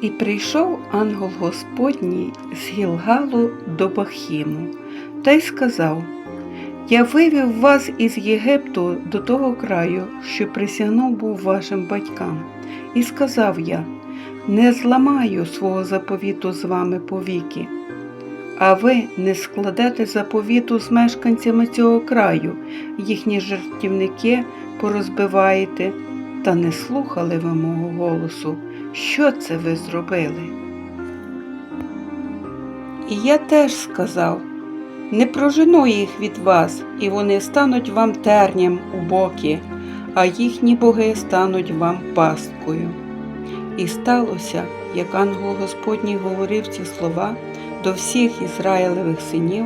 І прийшов ангел Господній з Гілгалу до Бахіму та й сказав: Я вивів вас із Єгипту до того краю, що присягнув був вашим батькам, і сказав я: не зламаю свого заповіту з вами повіки, а ви не складете заповіту з мешканцями цього краю, їхні жартівники порозбиваєте, та не слухали ви мого голосу. Що це ви зробили? І я теж сказав не прожену їх від вас, і вони стануть вам терням у боки, а їхні боги стануть вам пасткою. І сталося, як ангел Господній говорив ці слова до всіх Ізраїлевих синів,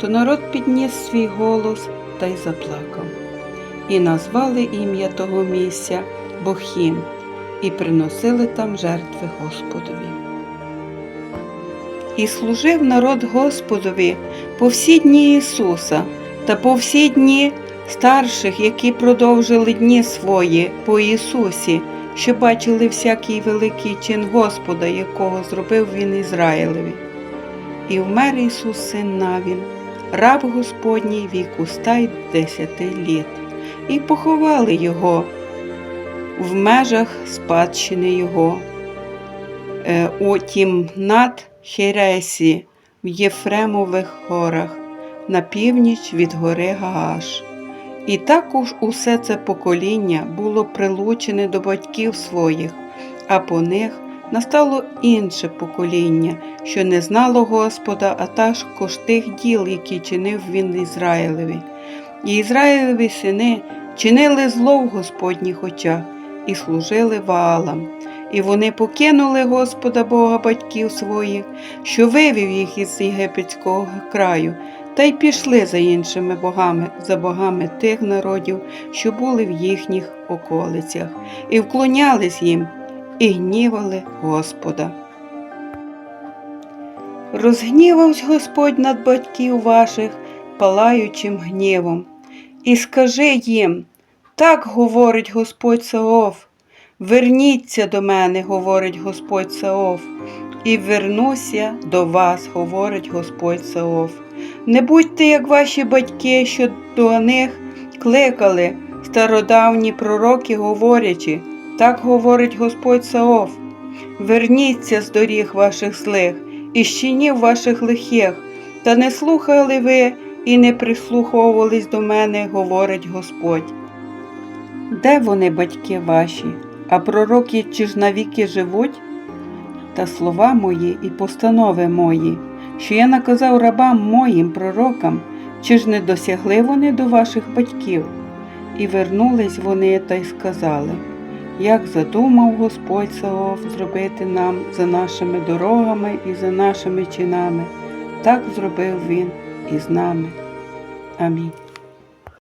то народ підніс свій голос та й заплакав. І назвали ім'я того місця Бохім, і приносили там жертви Господові. І служив народ Господові по всі дні Ісуса та по всі дні старших, які продовжили дні свої по Ісусі, що бачили всякий великий чин Господа, якого зробив Він Ізраїлеві. І вмер Ісус син Навін, раб Господній віку ста й десяти літ, і поховали Його в межах спадщини Його. Е, у Тімнат Хересі в Єфремових горах на північ від гори Гааш. І також усе це покоління було прилучене до батьків своїх, а по них настало інше покоління, що не знало Господа, а також тих діл, які чинив він Ізраїлеві. І Ізраїлеві сини чинили зло в Господніх очах і служили Ваалам. І вони покинули Господа Бога батьків своїх, що вивів їх із єгипетського краю, та й пішли за іншими богами, за богами тих народів, що були в їхніх околицях, і вклонялись їм, і гнівали Господа. Розгнівався Господь над батьків ваших, палаючим гнівом, і скажи їм, так говорить Господь Саоф, Верніться до мене, говорить Господь Саоф, і вернуся до вас, говорить Господь Саоф. Не будьте, як ваші батьки, що до них кликали стародавні пророки, говорячи, так говорить Господь Саоф. Верніться з доріг ваших злих і щинів ваших лихих, та не слухали ви і не прислуховувались до мене, говорить Господь. Де вони, батьки ваші? А пророки чи ж навіки живуть? Та слова мої і постанови мої, що я наказав рабам моїм пророкам, чи ж не досягли вони до ваших батьків? І вернулись вони та й сказали, як задумав Господь Саоф зробити нам за нашими дорогами і за нашими чинами, так зробив Він і з нами. Амінь.